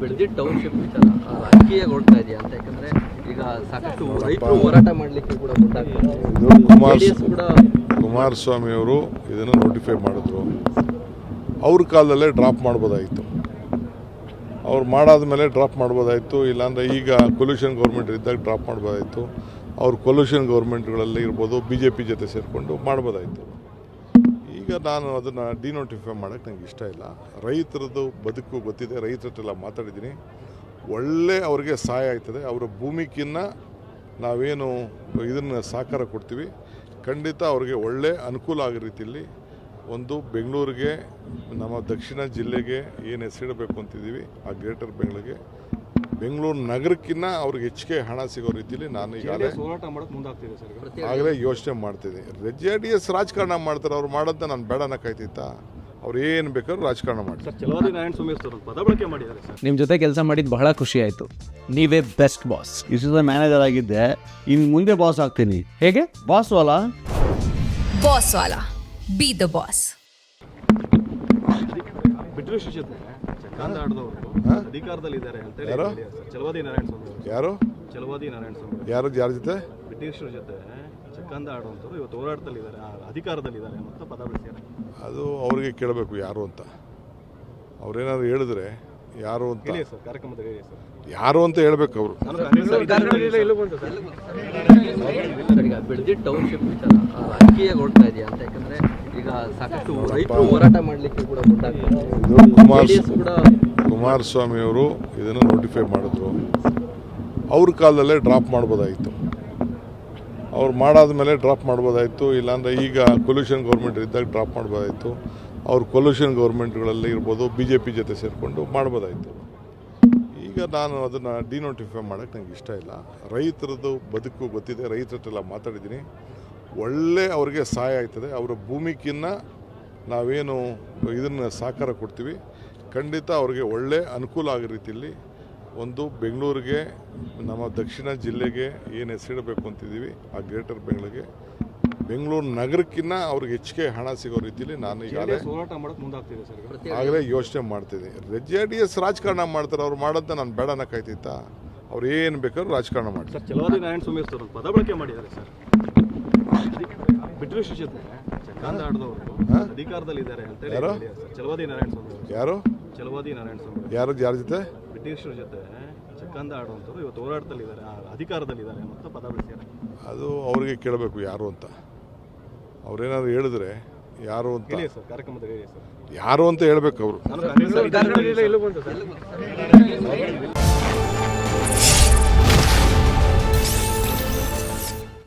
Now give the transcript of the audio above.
ಬೆಳೆದಿ township ವಿಚಾರ ಆ, ರಾಜಕೀಯಗೊಳ್ತಾ ಇದೆಯಾ ಅಂತ ಯಾಕಂದ್ರೆ ಈಗ ಸಾಕಷ್ಟು ರೈತರು ಹೋರಾಟ ಮಾಡ್ಲಿಕ್ಕೆ ಕೂಡ ಕೂಡ ಕುಮಾರಸ್ವಾಮಿ ಅವರು ಇದನ್ನು ನೋಟಿಫೈ ಮಾಡಿದ್ರು. ಅವ್ರ ಕಾಲದಲ್ಲೇ ಡ್ರಾಪ್ ಮಾಡ್ಬೋದಾಯಿತು. ಅವ್ರು ಮಾಡಾದ ಮೇಲೆ ಡ್ರಾಪ್ ಮಾಡ್ಬೋದಾಯಿತು ಇಲ್ಲಾಂದರೆ ಈಗ ಕೊಲ್ಯೂಷನ್ ಗೌರ್ಮೆಂಟ್ ಇದ್ದಾಗ ಡ್ರಾಪ್ ಮಾಡ್ಬೋದಾಯಿತು. ಅವ್ರು ಕೊಲ್ಯೂಷನ್ ಗೌರ್ಮೆಂಟ್ಗಳಲ್ಲಿ ಇರ್ಬೋದು ಬಿ ಜೆ ಪಿ ಜೊತೆ ಸೇರಿಕೊಂಡು ಮಾಡ್ಬೋದಾಯಿತು. ಈಗ ನಾನು ಅದನ್ನು ಡಿನೋಟಿಫೈ ಮಾಡೋಕ್ಕೆ ನನಗೆ ಇಷ್ಟ ಇಲ್ಲ. ರೈತರದ್ದು ಬದುಕು ಗೊತ್ತಿದೆ ರೈತರ ಮಾತಾಡಿದ್ದೀನಿ. ಒಳ್ಳೆ ಅವ್ರಿಗೆ ಸಹಾಯ ಆಯ್ತದೆ ಅವರ ಭೂಮಿಕಿನ್ನ ನಾವೇನು ಇದನ್ನು ಸಹಕಾರ ಕೊಡ್ತೀವಿ. ಖಂಡಿತ ಅವ್ರಿಗೆ ಒಳ್ಳೆ ಅನುಕೂಲ ಆಗೋ ರೀತಿಯಲ್ಲಿ ಒಂದು ಬೆಂಗಳೂರಿಗೆ, ನಮ್ಮ ದಕ್ಷಿಣ ಜಿಲ್ಲೆಗೆ ಏನು ಹೆಸರಿಡಬೇಕು ಅಂತಿದ್ದೀವಿ, ಆ ಗ್ರೇಟರ್ ಬೆಂಗಳೂರಿಗೆ ಬೆಂಗಳೂರು ನಗರಕ್ಕಿಂತ ಅವ್ರಿಗೆ ಹೆಚ್ಚಿಗೆ ಹಣ ಸಿಗೋ ರೀತಿಯಲ್ಲಿ ನಾನು ಈಗಾಗಲೇ ಹೋರಾಟ ಮಾಡಕ್ ಮುಂದಾಗ್ತಿದೆ ಸರ್ ಈಗ. ಆಗಲೇ ಯೋಚನೆ ಮಾಡ್ತೀನಿ ಜೆ ಡಿ ಎಸ್ ರಾಜಕಾರಣ ಮಾಡ್ತಾರೆ ಅವ್ರು ಮಾಡೋದನ್ನ ನಾನು ಬೇಡನ ಕಾಯ್ತಿತ್ತಾ ಅವ್ರು ಏನು ಬೇಕಾದ್ರೂ ರಾಜಕಾರಣ ಮಾಡ್ತಾರೆ ನಿಮ್ಮ ಜೊತೆ ಕೆಲಸ ಮಾಡಿದ್ದು ಬಹಳ ಖುಷಿ ಆಯಿತು. ನೀವೇ best boss. Is the manager ಆಗಿದ್ದೆ ಇನ್ನು ಮುಂದೆ ಬಾಸ್ ಆಗ್ತೀನಿ. ಹೇಗೆ? ಬಾಸ್ ವಾಲ? ಬಾಸ್ ವಾಲಾ. ಬಿ ದ ಬಾಸ್ ಯಾರು? ಯಾರು? ಚಲವಾದಿ ನಾರಾಯಣ ಸ್ವಾಮಿ ಯಾರು ಯಾರ ಜೊತೆ? ಬ್ರಿಟಿಷರ ಜೊತೆ ಇವತ್ತು ಹೋರಾಟದಲ್ಲಿ ಇದ್ದಾರೆ ಅಧಿಕಾರದಲ್ಲಿ ಇದ್ದಾರೆ ಅಂತ ಪದ ಬಳಸಿದ್ದಾರೆ. ಅದು ಅವ್ರಿಗೆ ಕೇಳಬೇಕು ಯಾರು ಅಂತ. ಅವ್ರೇನಾದ್ರು ಹೇಳಿದ್ರೆ ಯಾರು ಅಂತ. ಹೇಳಿ ಸರ್ ಕಾರ್ಯಕ್ರಮದಲ್ಲಿ ಹೇಳಿ ಸರ್. ಯಾರು ಅಂತ ಹೇಳ್ಬೇಕು ಅವರು. ಟೌನ್ಶಿಪ್ ವಿಚಾರ ಇದೆಯಾ ಅಂತ ಯಾಕಂದ್ರೆ ಈಗ ಸಾಕಷ್ಟು ರೈತರು ಹೋರಾಟ ಮಾಡ್ಲಿಕ್ಕೆ ಕೂಡ ಕುಮಾರಸ್ವಾಮಿ ಅವರು ಇದನ್ನು ನೋಟಿಫೈ ಮಾಡಿದ್ರು. ಅವ್ರ ಕಾಲದಲ್ಲೇ ಡ್ರಾಪ್ ಮಾಡ್ಬೋದಾಯಿತು. ಅವ್ರು ಮಾಡಾದ್ಮೇಲೆ ಡ್ರಾಪ್ ಮಾಡ್ಬೋದಾಯಿತು ಇಲ್ಲಾಂದರೆ ಈಗ ಕೊಲ್ಯೂಷನ್ ಗೌರ್ಮೆಂಟ್ ಇದ್ದಾಗ ಡ್ರಾಪ್ ಮಾಡ್ಬೋದಾಯಿತು. ಅವ್ರು ಕೊಲ್ಯೂಷನ್ ಗೌರ್ಮೆಂಟ್ಗಳಲ್ಲಿ ಇರ್ಬೋದು ಬಿ ಜೆ ಪಿ ಜೊತೆ ಸೇರಿಕೊಂಡು ಮಾಡ್ಬೋದಾಯಿತು. ಈಗ ನಾನು ಅದನ್ನು ಡಿನೋಟಿಫೈ ಮಾಡೋಕ್ಕೆ ನನಗೆ ಇಷ್ಟ ಇಲ್ಲ. ರೈತರದ್ದು ಬದುಕು ಗೊತ್ತಿದೆ ರೈತರ ಮಾತಾಡಿದ್ದೀನಿ. ಒಳ್ಳೆ ಅವ್ರಿಗೆ ಸಹಾಯ ಆಯ್ತದೆ ಅವರ ಭೂಮಿಕಿನ್ನ ನಾವೇನು ಇದನ್ನು ಸಹಕಾರ ಕೊಡ್ತೀವಿ. ಖಂಡಿತ ಅವ್ರಿಗೆ ಒಳ್ಳೆ ಅನುಕೂಲ ಆಗೋ ರೀತಿಯಲ್ಲಿ ಒಂದು ಬೆಂಗಳೂರಿಗೆ ನಮ್ಮ ದಕ್ಷಿಣ ಜಿಲ್ಲೆಗೆ ಏನು ಹೆಸರಿಡಬೇಕು ಅಂತಿದ್ದೀವಿ ಆ ಗ್ರೇಟರ್ ಬೆಂಗಳೂರಿಗೆ. ಬೆಂಗಳೂರು ನಗರಕ್ಕಿಂತ ಅವ್ರಿಗೆ ಹೆಚ್ಚಿಗೆ ಹಣ ಸಿಗೋ ರೀತಿಯಲ್ಲಿ ನಾನು ಈಗಾಗಲೇ ಆಗಲೇ ಯೋಚನೆ ಮಾಡ್ತಿದ್ದೀನಿ ರೆಜೆ ಡಿ ಎಸ್ ರಾಜಕಾರಣ ಮಾಡ್ತಾರೆ ಅವ್ರು ಮಾಡೋದನ್ನ ನಾನು ಬೇಡನ ಕಾಯ್ತಿತ್ತ ಅವ್ರು ಏನು ಬೇಕಾದ್ರೂ ರಾಜಕಾರಣ ಮಾಡ್ತಾರೆ ಬ್ರಿಟಿಷ್ ಜೊತೆ ಚಕ್ರಾಂತ ಆಡದವರು ಅಧಿಕಾರದಲ್ಲಿ ಇದ್ದಾರೆ ಅಂತ ಹೇಳಿ ಯಾರು? ಚಲವಾದಿ ನಾರಾಯಣ ಸ್ವಾಮಿ ಯಾರು? ಚಲವಾದಿ ನಾರಾಯಣ ಸ್ವಾಮಿ. ಯಾರು ಯಾರ ಜೊತೆ? ಬ್ರಿಟಿಷರ ಜೊತೆ ಚಕ್ಕಂದ ಆಡುವಂಥವ್ರು ಇವತ್ತು ಹೋರಾಟದಲ್ಲಿ ಇದ್ದಾರೆ. ಅಧಿಕಾರದಲ್ಲಿ ಇದ್ದಾರೆ ಅಂತ ಪದ ಅದು ಅವ್ರಿಗೆ ಕೇಳಬೇಕು ಯಾರು ಅಂತ. ಅವ್ರೇನಾದ್ರು ಹೇಳಿದ್ರೆ ಯಾರು ಅಂತ. ಹೇಳಿ ಸರ್ ಕಾರ್ಯಕ್ರಮದಲ್ಲಿ ಹೇಳಿ ಸರ್. ಯಾರು ಅಂತ ಹೇಳ್ಬೇಕು ಅವರು.